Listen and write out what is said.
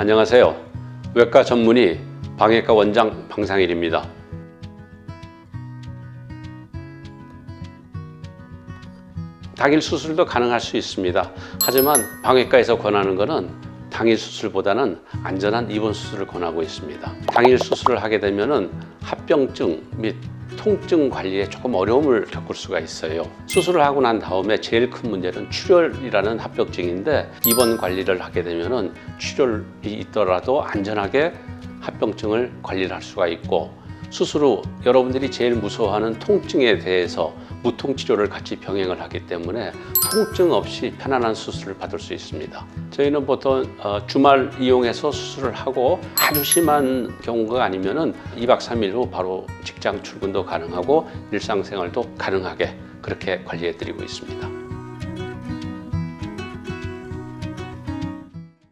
안녕하세요. 외과 전문의 방외과 원장 방상일입니다. 당일 수술도 가능할 수 있습니다. 하지만 방외과에서 권하는 것은 당일 수술보다는 안전한 입원 수술을 권하고 있습니다. 당일 수술을 하게 되면은 합병증 및 통증 관리에 조금 어려움을 겪을 수가 있어요. 수술을 하고 난 다음에 제일 큰 문제는 출혈이라는 합병증인데 입원 관리를 하게 되면은 출혈이 있더라도 안전하게 합병증을 관리를 할 수가 있고 수술 후 여러분들이 제일 무서워하는 통증에 대해서 무통 치료를 같이 병행을 하기 때문에 통증 없이 편안한 수술을 받을 수 있습니다. 저희는 보통 어, 주말 이용해서 수술을 하고 아주 심한 경우가 아니면은 2박 3일 후 바로 직장 출근도 가능하고 일상생활도 가능하게 그렇게 관리해 드리고 있습니다.